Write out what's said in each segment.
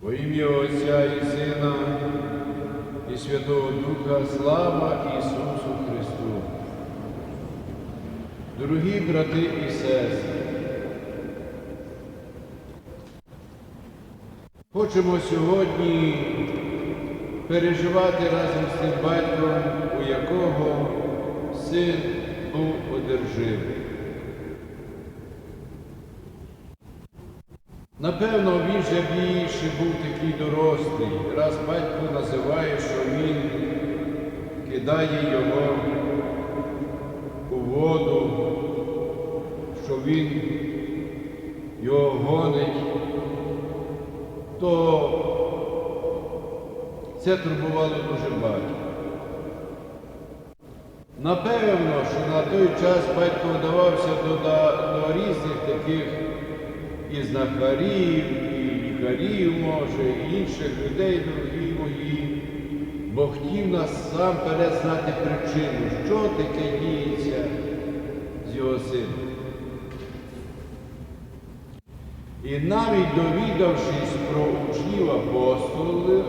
Во ім'я Отця і Сина і Святого Духа слава Ісусу Христу. Дорогі брати і сестри, хочемо сьогодні переживати разом з тим батьком, у якого син був одержимий. Напевно, він же більше був такий дорослий, раз батько називає, що він кидає його у воду, що він його гонить, то це турбувало дуже батька. Напевно, що на той час батько вдавався до, до різних таких і знахарів, і лікарів, може, і інших людей, дорогі мої, бо хотів нас сам перед знати причину, що таке діється з його сином. І навіть довідавшись про учнів апостолів,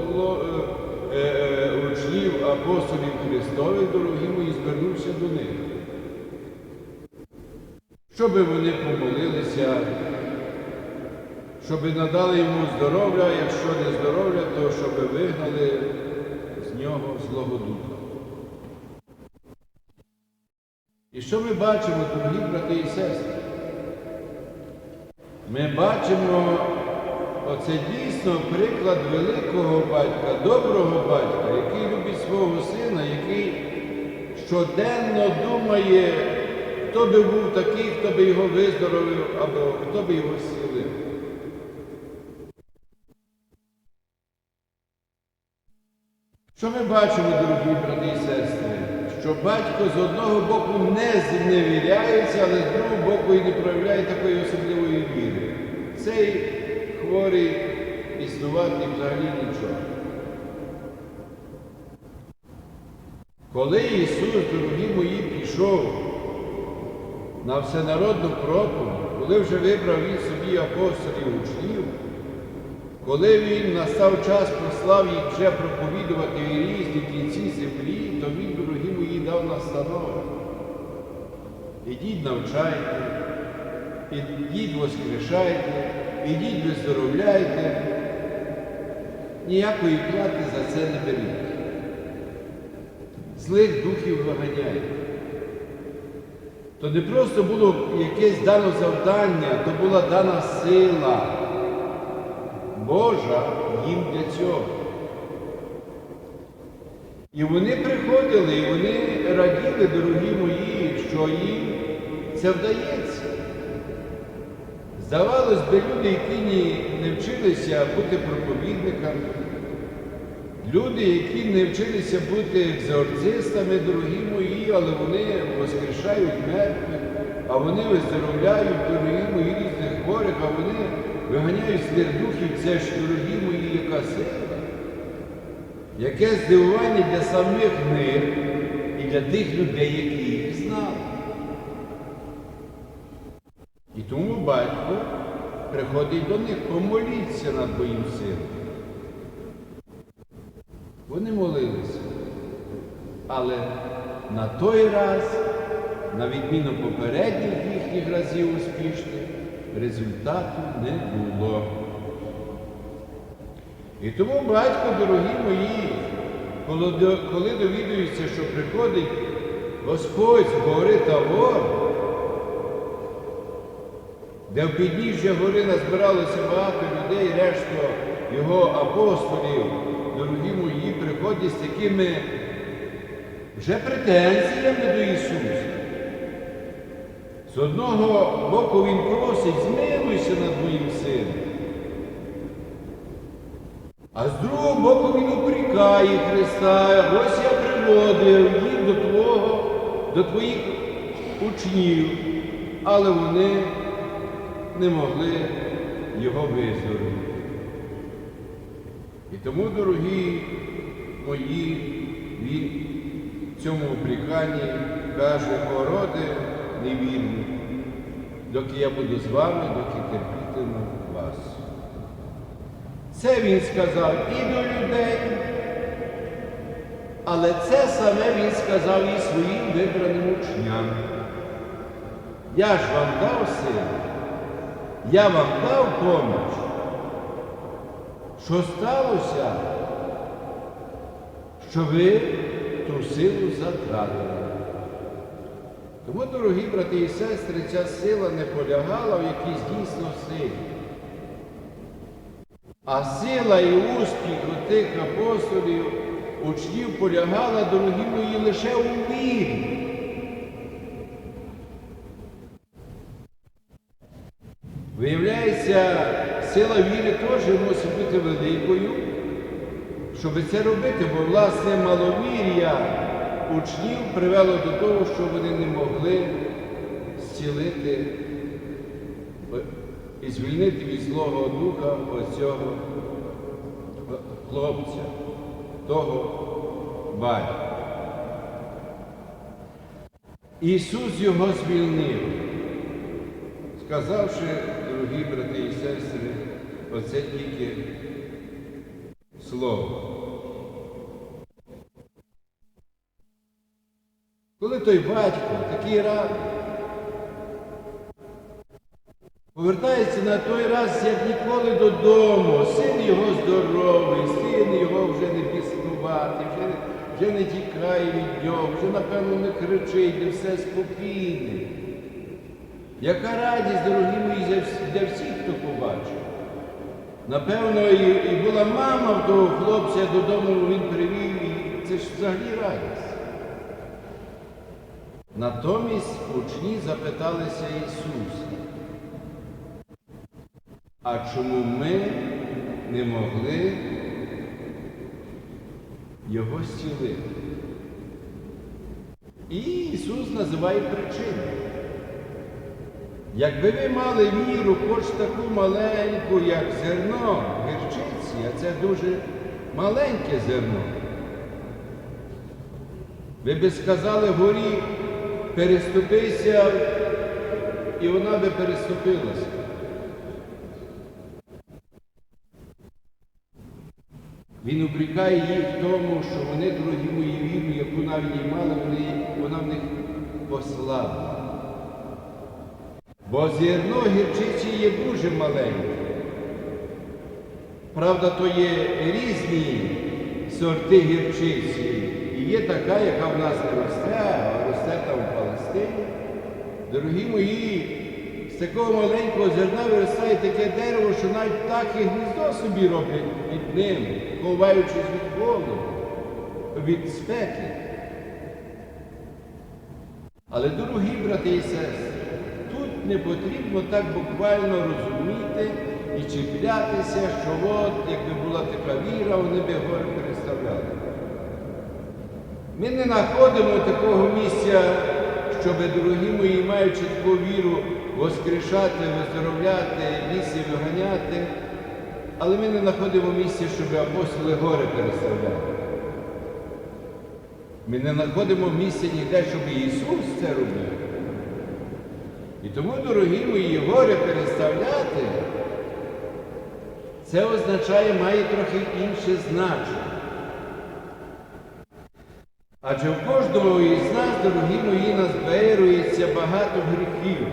е, е, учнів апостолів Христових, дорогі мої, звернувся до них, щоби вони помолилися щоб надали йому здоров'я, якщо не здоров'я, то щоб вигнали з нього Злого Духа. І що ми бачимо, дорогі брати і сестри? Ми бачимо оце дійсно приклад великого батька, доброго батька, який любить свого сина, який щоденно думає, хто би був такий, хто би його виздоровив, або хто би його зцілив. Що ми бачимо, дорогі брати і сестри? Що батько з одного боку не зневіряється, але з другого боку і не проявляє такої особливої віри. Цей хворий існувати взагалі нічого. Коли Ісус, дорогі мої, пішов на всенародну проповідь, коли вже вибрав Він собі апостолів учнів, коли він настав час послав їх вже проповідувати в різні кінці землі, то він, дорогі мої, дав настанову. Ідіть навчайте, ідіть воскрешайте, ідіть виздоровляйте. Ніякої плати за це не беріть. Злих духів виганяйте. То не просто було якесь дано завдання, то була дана сила. Божа їм для цього. І вони приходили, і вони раділи, дорогі мої, що їм це вдається. Здавалось би, люди, які не вчилися бути проповідниками, люди, які не вчилися бути екзорцистами, дорогі мої, але вони воскрешають мертвих, а вони виздоровляють, дорогі мої різних хворих, а вони виганяють злих духів, це ж, дорогі мої, яка сила. Яке здивування для самих них і для тих людей, які їх знали. І тому батько приходить до них, помоліться над моїм сином. Вони молилися. Але на той раз, на відміну попередніх їхніх разів успішних, результату не було. І тому, батько, дорогі мої, коли довідується, що приходить Господь з гори Тавор, де в підніжжя гори назбиралося багато людей, решта його апостолів, дорогі мої, приходять з такими вже претензіями до Ісуса. З одного боку Він просить, змилуйся над моїм сином. А з другого боку Він упрікає Христа, ось я приводив їх до Твого, до Твоїх учнів, але вони не могли його виздоровити. І тому, дорогі мої, він в цьому упріканні каже, ороди невірні, доки я буду з вами, доки терпітиму вас. Це він сказав і до людей, але це саме він сказав і своїм вибраним учням. Я ж вам дав силу, я вам дав поміч. Що сталося? Що ви ту силу затратили. Тому, дорогі брати і сестри, ця сила не полягала в якійсь дійсно силі. А сила і успіх у тих апостолів, учнів полягала, дорогі мої, лише у вірі. Виявляється, сила віри теж мусить бути великою, щоб це робити, бо власне маловір'я учнів привело до того, що вони не могли зцілити і звільнити від Злого Духа оцього хлопця, того батька. Ісус його звільнив, сказавши, дорогі брати і сестри, оце тільки слово. Коли той батько, такий радий, повертається на той раз, як ніколи додому, син його здоровий, син його вже не біснувати, вже, вже не тікає від нього, вже, напевно, не кричить, де все спокійне. Яка радість, дорогі мої, для всіх, хто побачив. Напевно, і, і була мама в того хлопця додому він привів, і це ж взагалі радість. Натомість учні запиталися Ісуса, а чому ми не могли Його зцілити? І Ісус називає причину. Якби ви мали віру, хоч таку маленьку, як зерно гірчиці, а це дуже маленьке зерно, ви би сказали горі, переступися, і вона би переступилася. Він обрікає їх в тому, що вони, дорогі мої, віру, яку навіть і мали, вони, вона в них послабла. Бо зерно гірчиці є дуже маленьке. Правда, то є різні сорти гірчиці. І є така, яка в нас не росте, росте в Палестині. Дорогі мої, з такого маленького зерна виростає таке дерево, що навіть птахи гніздо собі роблять під ним, ховаючись від голоду, від спеки. Але, дорогі брати і сестри, тут не потрібно так буквально розуміти і чіплятися, що от, якби була така віра, вони би гори переставляли. Ми не знаходимо такого місця, щоб, дорогі мої, маючи таку віру, воскрешати, виздоровляти, лісі виганяти, але ми не знаходимо місця, щоб апостоли гори переставляли. Ми не знаходимо місця ніде, щоб Ісус це робив. І тому, дорогі мої, гори переставляти, це означає, має трохи інше значення. Адже в кожного із нас, дорогі мої, назбирується багато гріхів,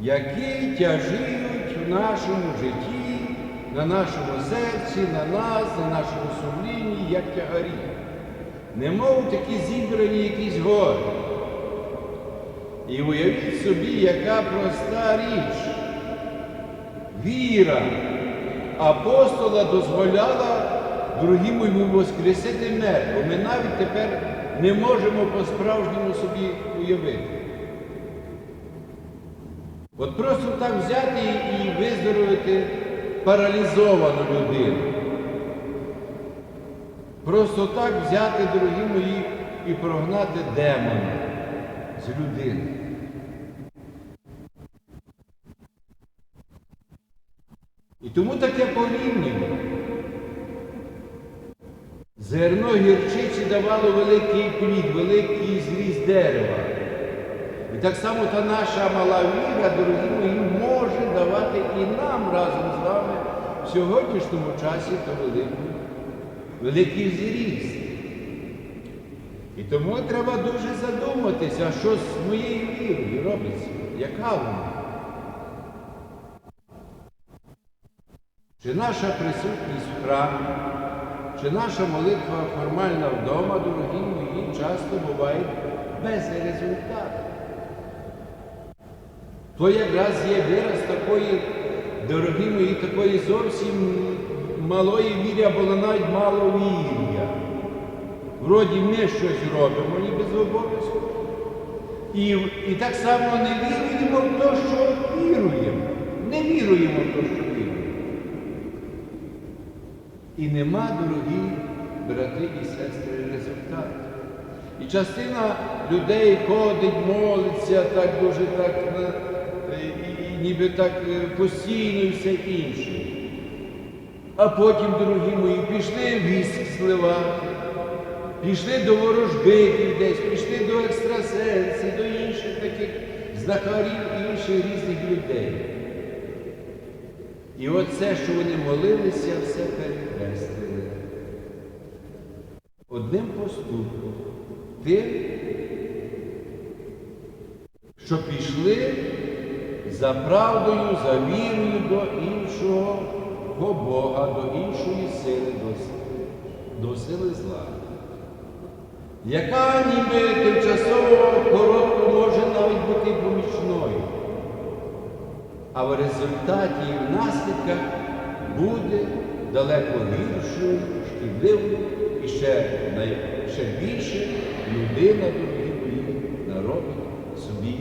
які тяжіють в нашому житті, на нашому серці, на нас, на нашому сумлінні, як тягарі. Немов такі зібрані якісь гори. І уявіть собі, яка проста річ. Віра апостола дозволяла дорогі мої воскресити мертвого. Ми навіть тепер не можемо по-справжньому собі уявити. От просто так взяти і виздоровити паралізовану людину. Просто так взяти, дорогі мої, і прогнати демона з людини. І тому таке порівняння. Зерно гірчиці давало великий плід, великий зріст дерева. І так само та наша мала віра, дорогі мої, може давати і нам разом з вами в сьогоднішньому часі то великий, великий зріст. І тому треба дуже задуматися, що з моєю вірою робиться, яка вона. Чи наша присутність в храмі, чи наша молитва формальна вдома, дорогі мої, часто буває без результату. То якраз є вираз такої, дорогі мої, такої зовсім малої віри, або навіть маловір'я. Вроді ми щось робимо, ніби з обов'язку. І, і так само не віруємо в те, що віруємо. Не віруємо в те, що. І нема, дорогі брати і сестри, результату. І частина людей ходить, молиться так дуже так, і, і ніби так е, постійно і все інше. А потім, дорогі мої, пішли віск сливати, пішли до ворожбитів десь, пішли до екстрасенсів, до інших таких знахарів і інших різних людей. І оце, що вони молилися, все перекреслили. Одним поступком. Тим, що пішли за правдою, за вірою до іншого Бога, до іншої сили, до, до сили зла, яка ніби тимчасово коротко може навіть бути помічною а в результаті і в наслідках буде далеко гіршою, шкідливою і ще, ще більше людина, дорогі наробить собі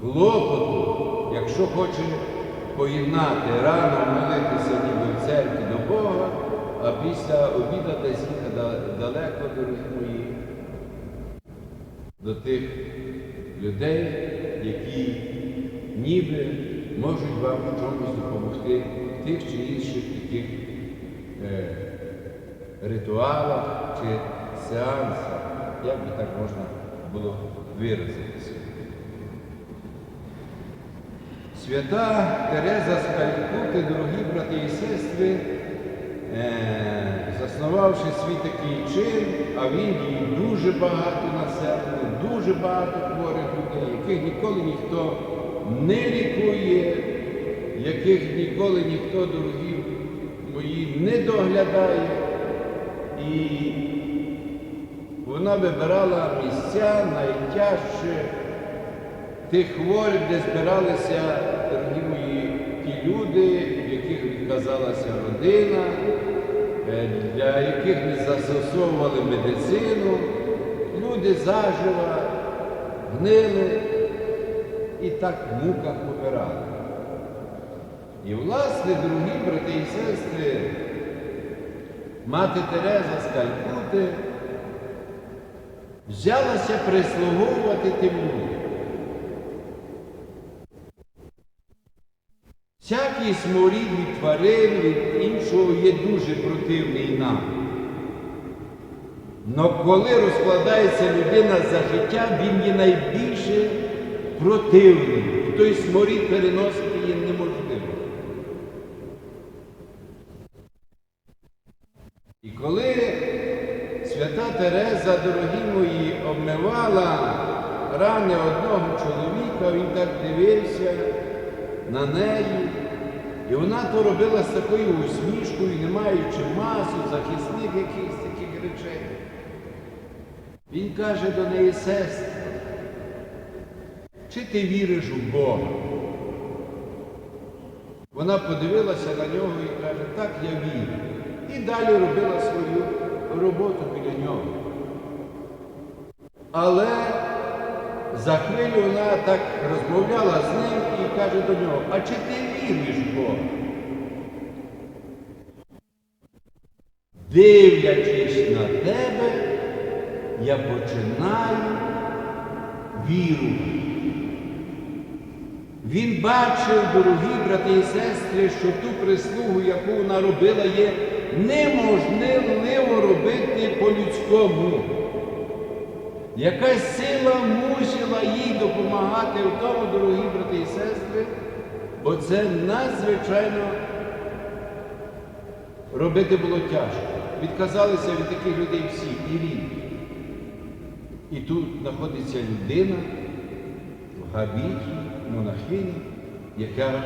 клопоту, якщо хоче поєднати рано молитися ніби в церкві до Бога, а після обіда десь далеко, дорогі мої, до тих людей, які ніби можуть вам чомусь допомогти в тих чи інших таких е, ритуалах чи сеансах, як би так можна було виразитися. Свята Тереза з Калькути, дорогі брати і сестри, е, заснувавши свій такий чин, а в Індії дуже багато населення, дуже багато хворих людей, яких ніколи ніхто не лікує, яких ніколи ніхто, дорогі мої, не доглядає. І вона вибирала місця найтяжче тих хворих, де збиралися, дорогі мої, ті люди, в яких відказалася родина, е, для яких не застосовували медицину, люди заживо гнили і так в муках помирали. І, власне, дорогі брати і сестри, мати Тереза з Калькути взялася прислуговувати тим людям. Всякий сморід від тварин, від іншого є дуже противний нам. Но коли розкладається людина за життя, він є найбільше противний. І той сморід переносити є неможливо. І коли свята Тереза, дорогі мої, обмивала рани одного чоловіка, він так дивився на неї. І вона то робила з такою усмішкою, не маючи масу, захисних якихось таких речей. Він каже до неї, сестра, чи ти віриш у Бога? Вона подивилася на нього і каже, так я вірю. І далі робила свою роботу біля нього. Але за хвилю вона так розмовляла з ним і каже до нього, а чи ти віриш в Бога? Дивлячись на тебе, я починаю вірувати. Він бачив, дорогі брати і сестри, що ту прислугу, яку вона робила, є неможливо робити по-людському. Якась сила мусила їй допомагати в тому, дорогі брати і сестри, бо це надзвичайно робити було тяжко. Відказалися від таких людей всі, і рідні. І тут знаходиться людина в габіті, монахині, яка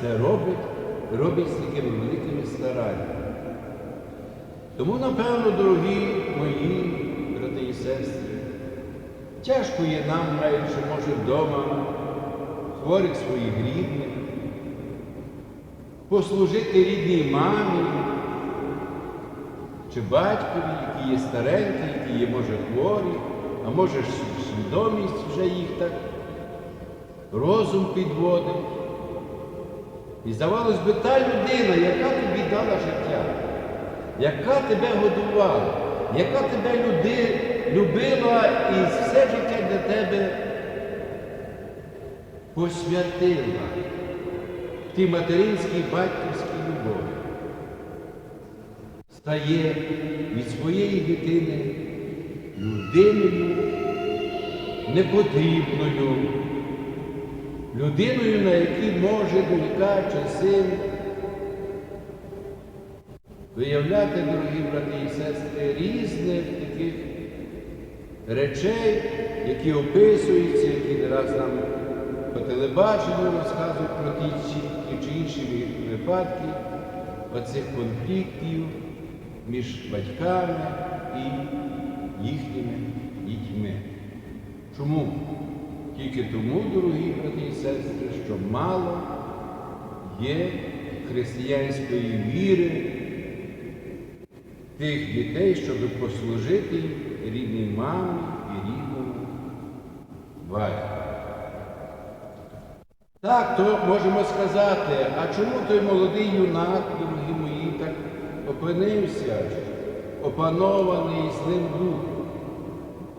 це робить, робить з такими великими стараннями. Тому, напевно, дорогі мої брати і сестри, тяжко є нам, навіть, може вдома хворих своїх рідних, послужити рідній мамі чи батькові, які є старенькі, які є, може, хворі, а може свідомість вже їх так розум підводить. І здавалось би, та людина, яка тобі дала життя, яка тебе годувала, яка тебе люди, любила і все життя для тебе посвятила в тій материнській батьківській любові, стає від своєї дитини людиною непотрібною, людиною, на якій може донька чи син виявляти, дорогі брати і сестри, різних таких речей, які описуються, які не раз нам по телебаченню розказують про ті чи, чи інші випадки оцих конфліктів між батьками і їхніми дітьми. Чому? Тільки тому, дорогі брати і сестри, що мало є християнської віри тих дітей, щоб послужити рідній мамі і рідному батьку. Так, то можемо сказати, а чому той молодий юнак, дорогі мої, так опинився, опанований злим духом?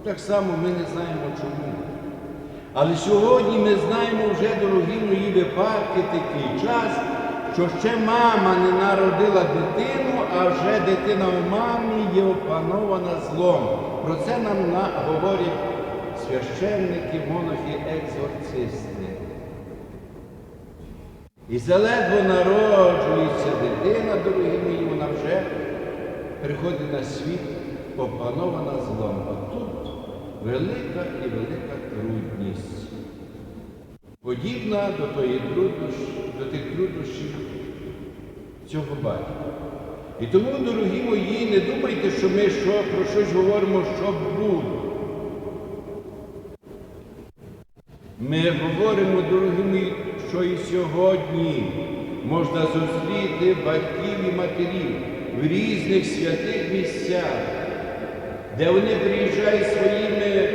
Так само ми не знаємо чому. Але сьогодні ми знаємо вже, дорогі мої випадки, такий час, що ще мама не народила дитину, а вже дитина в мамі є опанована злом. Про це нам на- говорять священники, монахи, екзорцисти. І заледве народжується дитина, дорогі мої, вона вже приходить на світ, опанована злом. А тут велика і велика трудність. Подібна до тої труднощ, до тих труднощів цього батька. І тому, дорогі мої, не думайте, що ми що, про щось говоримо, що буде. Ми говоримо, дорогі мої, що і сьогодні можна зустріти батьків і матерів в різних святих місцях, де вони приїжджають своїми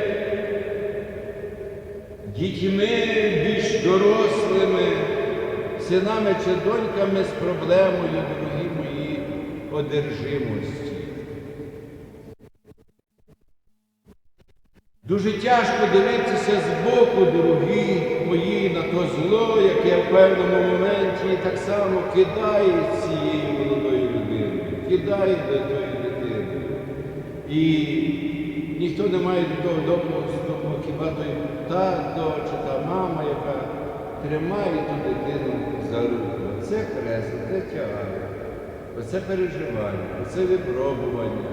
дітьми більш дорослими, синами чи доньками з проблемою, дорогі мої, одержимості. Дуже тяжко дивитися з боку, дорогі мої, на то зло, яке в певному моменті так само кидає цієї молодої людини, кидає до тої дитини. І ніхто не має до того доброго, хіба той тато чи та мама, яка тримає ту дитину за руку. Оце хрест, оце тягає, оце переживання, оце випробування.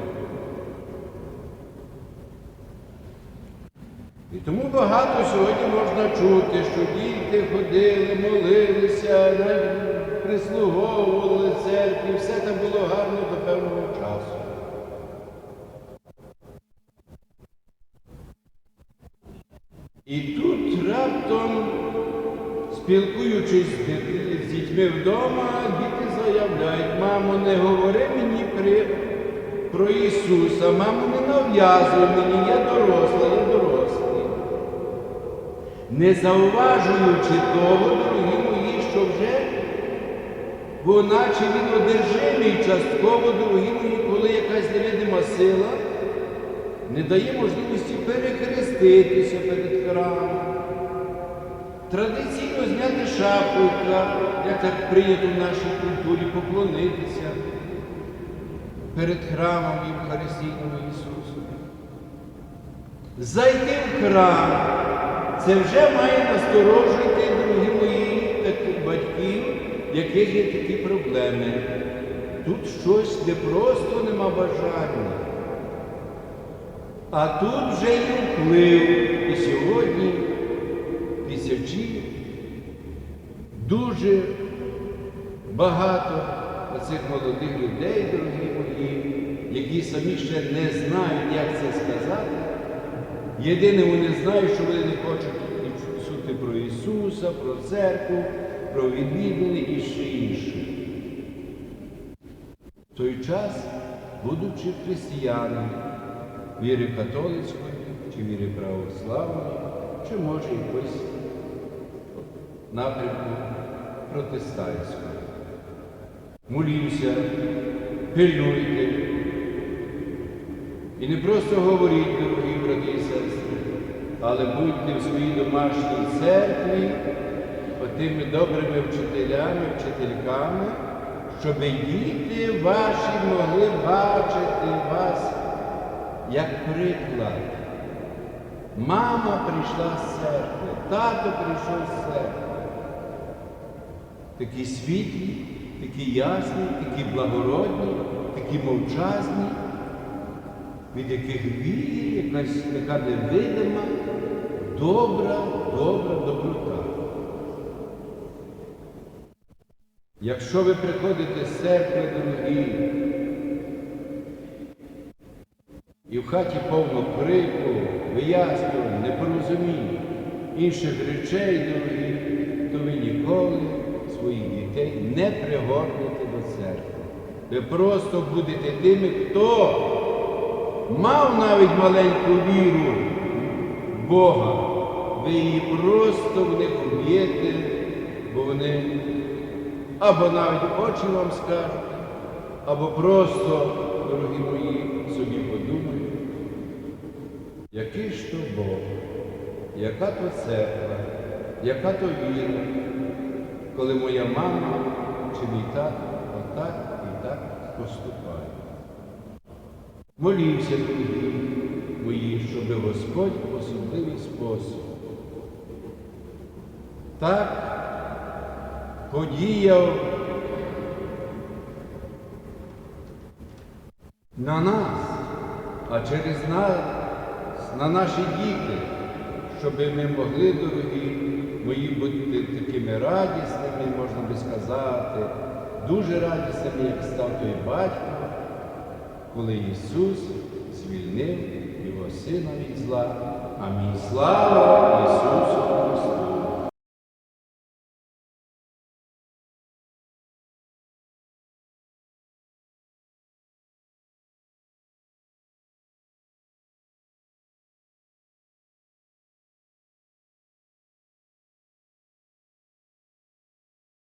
І тому багато сьогодні можна чути, що діти ходили, молилися, прислуговували церкві, все так було гарно до певного часу. І тут раптом, спілкуючись з дітьми вдома, діти заявляють, мамо, не говори мені при, про Ісуса, мамо, не нав'язуй мені, я доросла, я дорослий. Не зауважуючи того, дорогі мої, що вже вона чи він одержимий частково, дорогі мої, коли якась невидима сила не дає можливості перехреститися перед храмом. Традиційно зняти шапку, як так прийнято в нашій культурі, поклонитися перед храмом Євхаристійного Ісусу. Зайти в храм, це вже має насторожити, дорогі мої, таких батьків, яких є такі проблеми. тут щось не просто нема бажання, а тут вже є вплив. І сьогодні тисячі дуже багато оцих молодих людей, дорогі мої, які самі ще не знають, як це сказати. Єдине, вони знають, що вони не хочуть чути про Ісуса, про церкву, про відвідини і ще інше. В той час, будучи християнами віри католицької, чи віри православної, чи може якось напрямку протестантської. Молімся, пильнуйте. І не просто говоріть, дорогі брати і сестри, але будьте в своїй домашній церкві отими добрими вчителями, вчительками, щоб діти ваші могли бачити вас як приклад. Мама прийшла з церкви, тато прийшов з церкви. Такі світлі, такі ясні, такі благородні, такі мовчазні, від яких віє якась така невидима, добра, добра доброта. Якщо ви приходите з церкви, дорогі, і в хаті повно крику, вияснювань, непорозумінь, інших речей, дорогі, то ви ніколи своїх дітей не пригорнете до церкви. Ви просто будете тими, хто мав навіть маленьку віру в Бога. Ви її просто в них уб'єте, бо вони або навіть очі вам скажуть, або просто, дорогі мої, собі подумають, який ж то Бог, яка то церква, яка то віра, коли моя мама чи мій тато отак і так поступає. Молівся, дорогі мої, щоб Господь в особливий спосіб. Так подіяв на нас, а через нас, на наші діти, щоб ми могли, дорогі мої, бути такими радісними, можна би сказати, дуже радісними, як став той батько, коли Ісус звільнив його сина від зла. Амінь. Слава Ісусу Христу!